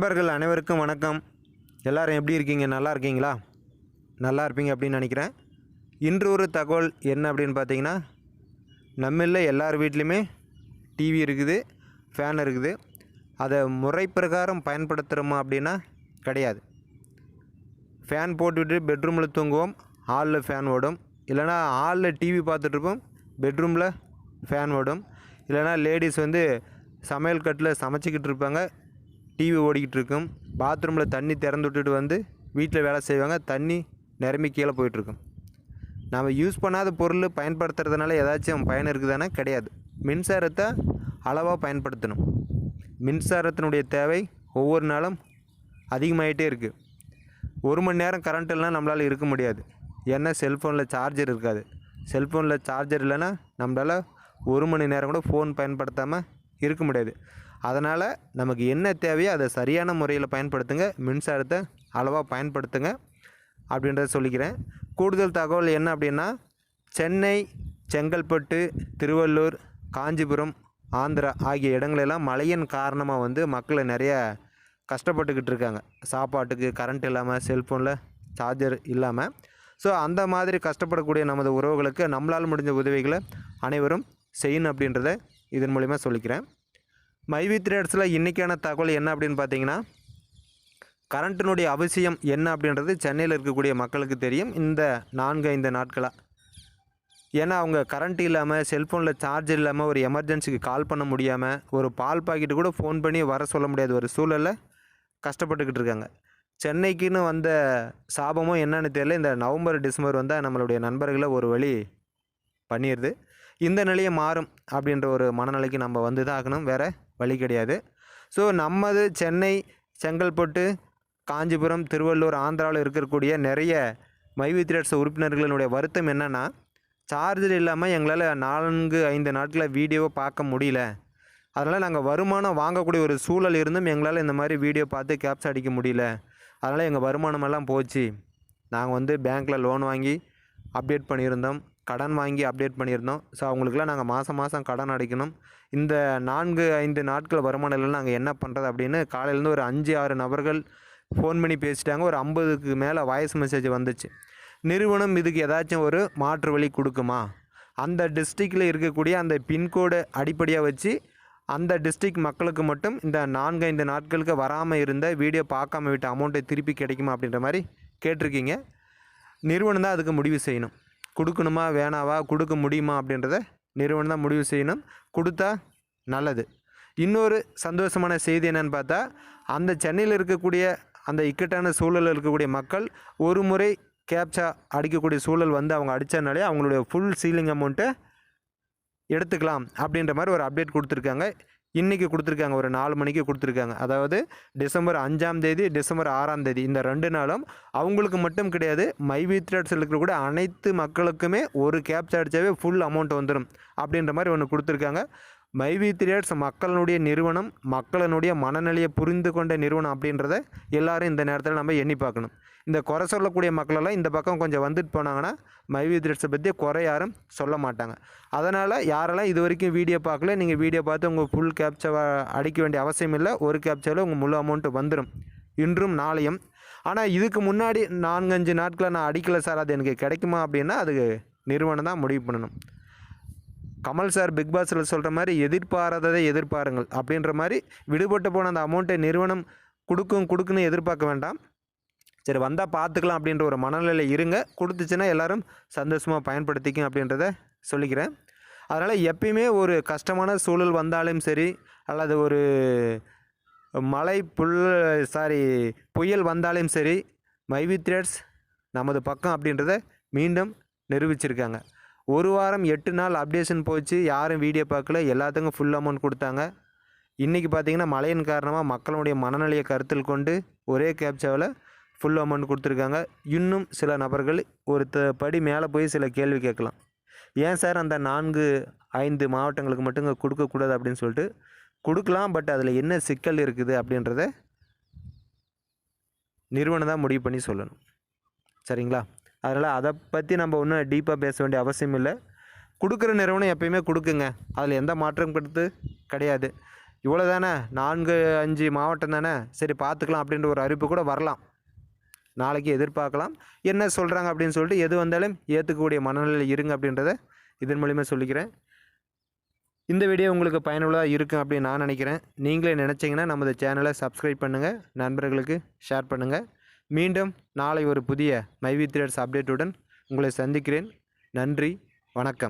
நண்பர்கள் அனைவருக்கும் வணக்கம். எல்லாரும் எப்படி இருக்கீங்க? நல்லா இருக்கீங்களா? நல்லா இருப்பீங்க அப்படின்னு நினைக்கிறேன். இன்று ஒரு தகவல் என்ன அப்படின்னு பார்த்தீங்கன்னா நம்மள எல்லார் வீட்லேயுமே டிவி இருக்குது ஃபேன் இருக்குது. அதை முறை பிரகாரம் பயன்படுத்துகிறோமா அப்படின்னா கிடையாது. ஃபேன் போட்டுவிட்டு பெட்ரூமில் தூங்குவோம் ஹாலில் ஃபேன் ஓடும். இல்லைனா ஹாலில் டிவி பார்த்துட்ருப்போம் பெட்ரூமில் ஃபேன் ஓடும். இல்லைனா லேடிஸ் வந்து சமையல் கட்டில் சமைச்சிக்கிட்டு இருப்பாங்க. டிவி ஓடிக்கிட்டு இருக்கும் பாத்ரூமில் தண்ணி திறந்து விட்டுட்டு வந்து வீட்டில் வேலை செய்வாங்க. தண்ணி நிரம்பி கீழே போயிட்டுருக்கும். நாம் யூஸ் பண்ணாத பொருள் பயன்படுத்துறதுனால ஏதாச்சும் பயன் இருக்குதானா? கிடையாது. மின்சாரத்தை அளவாக பயன்படுத்தணும். மின்சாரத்தினுடைய தேவை ஒவ்வொரு நாளும் அதிகமாகிட்டே இருக்குது ஒரு மணி நேரம் கரண்ட் இல்லைனா நம்மளால் இருக்க முடியாது. ஏன்னா செல்ஃபோனில் சார்ஜர் இருக்காது. செல்ஃபோனில் சார்ஜர் இல்லைன்னா நம்மளால் ஒரு மணி நேரம் கூட ஃபோன் பயன்படுத்தாமல் இருக்க முடியாது. அதனால் நமக்கு என்ன தேவையோ அதை சரியான முறையில் பயன்படுத்துங்க. மின்சாரத்தை அளவாக பயன்படுத்துங்க அப்படின்றத சொல்லிக்கிறேன். கூடுதல் தகவல் என்ன அப்படின்னா சென்னை செங்கல்பட்டு திருவள்ளூர் காஞ்சிபுரம் ஆந்திரா ஆகிய இடங்களெல்லாம் மழையின் காரணமாக வந்து மக்களை நிறைய கஷ்டப்பட்டுக்கிட்டு இருக்காங்க. சாப்பாட்டுக்கு கரண்ட் இல்லாமல் செல்ஃபோனில் சார்ஜர் இல்லாமல் ஸோ அந்த மாதிரி கஷ்டப்படக்கூடிய நமது உறவுகளுக்கு நம்மளால் முடிஞ்ச உதவிகளை அனைவரும் செய்யணும் அப்படின்றத இதன் மூலிமா சொல்லிக்கிறேன். மைவி த்ரேட்ஸில் இன்றைக்கான தகவல் என்ன அப்படின்னு பார்த்தீங்கன்னா கரண்ட்டினுடைய அவசியம் என்ன அப்படின்றது சென்னையில் இருக்கக்கூடிய மக்களுக்கு தெரியும். இந்த நான்கு ஐந்து நாட்களாக ஏன்னா அவங்க கரண்ட் இல்லாமல் செல்ஃபோனில் சார்ஜ் இல்லாமல் ஒரு எமர்ஜென்சிக்கு கால் பண்ண முடியாமல் ஒரு பால் பாக்கெட்டு கூட ஃபோன் பண்ணி வர சொல்ல முடியாத ஒரு சூழலில் கஷ்டப்பட்டுக்கிட்டு இருக்காங்க. சென்னைக்குன்னு வந்த சாபமும் என்னன்னு தெரியல. இந்த நவம்பர் டிசம்பர் வந்தால் நம்மளுடைய நண்பர்களை ஒரு வழி பண்ணிடுது இந்த நிலையை மாறும் அப்படின்ற ஒரு மனநிலைக்கு நம்ம வந்து தான் ஆகணும். வேறு வழி கிடையாது. ஸோ நம்மது சென்னை செங்கல்பட்டு காஞ்சிபுரம் திருவள்ளூர் ஆந்திராவில் இருக்கக்கூடிய நிறைய மைவி த்ரேட்ஸ் உறுப்பினர்களினுடைய வருத்தம் என்னென்னா சார்ஜர் இல்லாமல் எங்களால் நான்கு ஐந்து நாட்களில் வீடியோவை பார்க்க முடியல. அதனால் நாங்கள் வருமானம் வாங்கக்கூடிய ஒரு சூழல் இருந்தும் எங்களால் இந்த மாதிரி வீடியோ பார்த்து கேப்ஸ் அடிக்க முடியல. அதனால் எங்கள் வருமானமெல்லாம் போச்சு. நாங்கள் வந்து பேங்க்கில் லோன் வாங்கி அப்டேட் பண்ணியிருந்தோம். கடன் வாங்கி அப்டேட் பண்ணியிருந்தோம். ஸோ அவங்களுக்குலாம் நாங்கள் மாதம் மாதம் கடன் அடைக்கணும். இந்த நான்கு ஐந்து நாட்கள் வருமானம் இல்லைன்னா நாங்கள் என்ன பண்ணுறது அப்படின்னு காலையிலேருந்து ஒரு அஞ்சு ஆறு நபர்கள் ஃபோன் பண்ணி பேசிட்டாங்க. ஒரு ஐம்பதுக்கு மேலே வாய்ஸ் மெசேஜ் வந்துச்சு. நிறுவனம் இதுக்கு ஏதாச்சும் ஒரு மாற்று வழி கொடுக்குமா? அந்த டிஸ்ட்ரிக்டில் இருக்கக்கூடிய அந்த பின்கோடு அடிப்படையாக வச்சு அந்த டிஸ்ட்ரிக்ட் மக்களுக்கு மட்டும் இந்த நான்கு ஐந்து நாட்களுக்கு வராமல் இருந்த வீடியோ பார்க்காம விட்ட அமௌண்ட்டை திருப்பி கிடைக்குமா அப்படின்ற மாதிரி கேட்டிருக்கீங்க. நிறுவனம் தான் அதுக்கு முடிவு செய்யணும். கொடுக்கணுமா வேணாவா கொடுக்க முடியுமா அப்படின்றத நிறுவனம் தான் முடிவு செய்யணும். கொடுத்தா நல்லது. இன்னொரு சந்தோஷமான செய்தி என்னென்னு பார்த்தா அந்த சென்னையில் இருக்கக்கூடிய அந்த இக்கட்டான சூழலில் இருக்கக்கூடிய மக்கள் ஒரு முறை கேப்சா அடிக்கக்கூடிய சூழல் வந்து அவங்க அடித்தனாலே அவங்களுடைய ஃபுல் சீலிங் அமௌண்ட்டை எடுத்துக்கலாம் அப்படின்ற மாதிரி ஒரு அப்டேட் கொடுத்துருக்காங்க. இன்றைக்கி கொடுத்துருக்காங்க. ஒரு நாலு மணிக்கு கொடுத்துருக்காங்க. அதாவது டிசம்பர் அஞ்சாம் தேதி டிசம்பர் ஆறாம் தேதி. இந்த ரெண்டு நாளும் அவங்களுக்கு மட்டும் கிடையாது. மைவி இருக்கிற கூட அனைத்து மக்களுக்குமே ஒரு கேப்சா அடித்தாவே ஃபுல் அமௌண்ட் வந்துடும் அப்படின்ற மாதிரி ஒன்று கொடுத்துருக்காங்க. மைவி த்ரேட்ஸ் மக்களுடைய நிறுவனம் மக்களினுடைய மனநிலையை புரிந்து கொண்ட நிறுவனம் அப்படின்றத எல்லாரும் இந்த நேரத்தில் நம்ம எண்ணி பார்க்கணும். இந்த குறை சொல்லக்கூடிய மக்களெல்லாம் இந்த பக்கம் கொஞ்சம் வந்துட்டு போனாங்கன்னா மைவி த்ரேட்ஸை பற்றி குறை யாரும் சொல்ல மாட்டாங்க. அதனால் யாரெல்லாம் இது வரைக்கும் வீடியோ பார்க்கல நீங்கள் வீடியோ பார்த்து உங்கள் ஃபுல் கேப்சா அடிக்க வேண்டிய அவசியம் இல்லை. ஒரு கேப்சாவில் உங்கள் முழு அமௌண்ட்டு வந்துடும் இன்றும் நாளையும். ஆனால் இதுக்கு முன்னாடி நான்கஞ்சு நாட்களை நான் அடிக்கலை சார். அது எனக்கு கிடைக்குமா அப்படின்னா அதுக்கு நிறுவனம் தான் முடிவு பண்ணணும். கமல் சார் பிக் பாஸில் சொல்கிற மாதிரி எதிர்பாராததை எதிர்பாருங்கள் அப்படின்ற மாதிரி விடுபட்டு போன அந்த அமௌண்ட்டை நிறுவனம் கொடுக்கும் கொடுக்குன்னு எதிர்பார்க்க வேண்டாம். சரி வந்தால் பார்த்துக்கலாம் அப்படின்ற ஒரு மனநிலையில் இருங்க. கொடுத்துச்சுன்னா எல்லோரும் சந்தோஷமாக பயன்படுத்திக்கும் அப்படின்றத சொல்லிக்கிறேன். அதனால் எப்பயுமே ஒரு கஷ்டமான சூழல் வந்தாலும் சரி அல்லது ஒரு மழை புல் சாரி புயல் வந்தாலும் சரி மைவி த்ரேட்ஸ் நமது பக்கம் அப்படின்றத மீண்டும் நிரூபிச்சிருக்காங்க. ஒரு வாரம் எட்டு நாள் அப்டேஷன் போச்சு. யாரும் வீடியோ பார்க்கல. எல்லாத்துக்கும் ஃபுல் அமௌண்ட் கொடுத்தாங்க. இன்றைக்கி பார்த்தீங்கன்னா மழையின் காரணமாக மக்களுடைய மனநிலையை கருத்தில் கொண்டு ஒரே கேப்சாவில் ஃபுல் அமௌண்ட் கொடுத்துருக்காங்க. இன்னும் சில நபர்கள் ஒரு த படி மேலே போய் சில கேள்வி கேட்கலாம். ஏன் சார் அந்த நான்கு ஐந்து மாவட்டங்களுக்கு மட்டும் கொடுக்கக்கூடாது அப்படின்னு சொல்லிட்டு கொடுக்கலாம். பட் அதில் என்ன சிக்கல் இருக்குது அப்படின்றத நிறுவனம் தான் முடிவு பண்ணி சொல்லணும். சரிங்களா? அதனால் அதை பற்றி நம்ம ஒன்றும் டீப்பாக பேச வேண்டிய அவசியம் இல்லை. கொடுக்குற நிறுவனம் எப்பயுமே கொடுக்குங்க. அதில் எந்த மாற்றம் கொடுத்து கிடையாது. இவ்வளோ தானே நான்கு அஞ்சு மாவட்டம் தானே? சரி பார்த்துக்கலாம் அப்படின்ற ஒரு அறிவிப்பு கூட வரலாம். நாளைக்கு எதிர்பார்க்கலாம். என்ன சொல்கிறாங்க அப்படின்னு சொல்லிட்டு எது வந்தாலும் ஏற்றுக்கக்கூடிய மனநிலையில் இருங்க அப்படின்றத இதன் மூலிமா சொல்லிக்கிறேன். இந்த வீடியோ உங்களுக்கு பயனுள்ளதாக இருக்கும் அப்படின்னு நான் நினைக்கிறேன். நீங்களே நினச்சிங்கன்னா நமது சேனலை சப்ஸ்கிரைப் பண்ணுங்கள் நண்பர்களுக்கு ஷேர் பண்ணுங்கள் மீண்டும் நாளை ஒரு புதிய மைவி த்ரேட்ஸ் அப்டேட்டுடன் உங்களை சந்திக்கிறேன். நன்றி வணக்கம்.